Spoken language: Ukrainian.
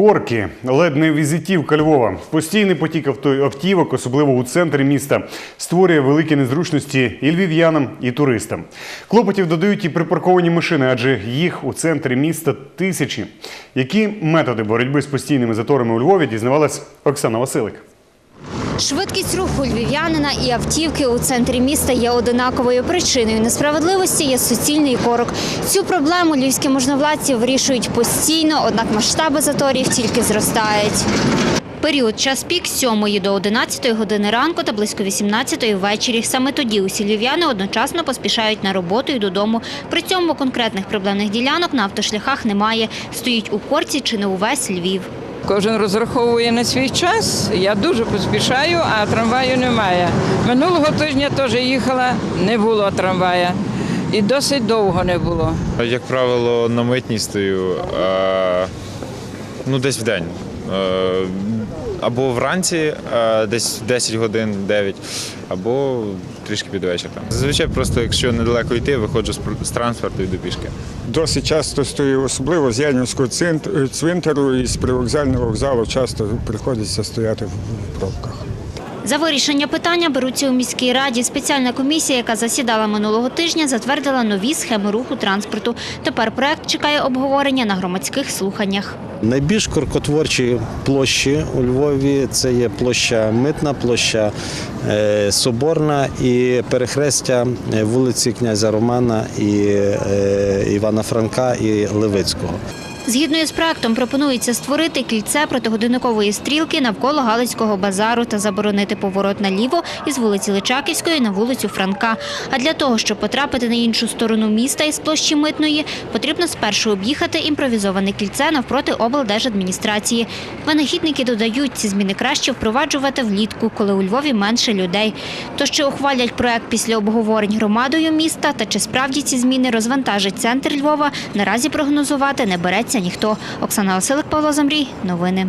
Корки ледь не візитівка Львова. Постійний потік автівок, особливо у центрі міста, створює великі незручності і львів'янам, і туристам. Клопотів додають і припарковані машини, адже їх у центрі міста тисячі. Які методи боротьби з постійними заторами у Львові дізнавалась Оксана Василик. Швидкість руху львів'янина і автівки у центрі міста є одинаковою причиною несправедливості є суцільний корок. Цю проблему львівські можновладці вирішують постійно, однак масштаби заторів тільки зростають. Період час пік з 7 до 11 години ранку та близько 18 ввечері. Саме тоді усі львів'яни одночасно поспішають на роботу і додому. При цьому конкретних проблемних ділянок на автошляхах немає. Стоїть у корці чи не увесь Львів. Кожен розраховує на свій час. Я дуже поспішаю, а трамваю немає. Минулого тижня теж їхала, не було трамвая. І досить довго не було. Як правило, на митні стою а, ну, десь в день. Або вранці, е, десь в 10 годин, 9, або трішки під вечір. Зазвичай просто, якщо недалеко йти, виходжу з, транспорту і до пішки. Досить часто стою, особливо з Янівського цвинтару і з привокзального вокзалу часто приходиться стояти в пробках. За вирішення питання беруться у міській раді. Спеціальна комісія, яка засідала минулого тижня, затвердила нові схеми руху транспорту. Тепер проект чекає обговорення на громадських слуханнях. Найбільш коркотворчі площі у Львові це є площа Митна, площа е, Соборна і перехрестя е, вулиці князя Романа і е, Івана Франка і Левицького. Згідно із проектом, пропонується створити кільце протигодинникової стрілки навколо Галицького базару та заборонити поворот наліво із вулиці Личаківської на вулицю Франка. А для того, щоб потрапити на іншу сторону міста із площі Митної, потрібно спершу об'їхати імпровізоване кільце навпроти облдержадміністрації. Винахідники додають, ці зміни краще впроваджувати влітку, коли у Львові менше людей. То чи ухвалять проект після обговорень громадою міста та чи справді ці зміни розвантажать центр Львова, наразі прогнозувати не береться ніхто. Оксана Василик, Павло Замрій. Новини.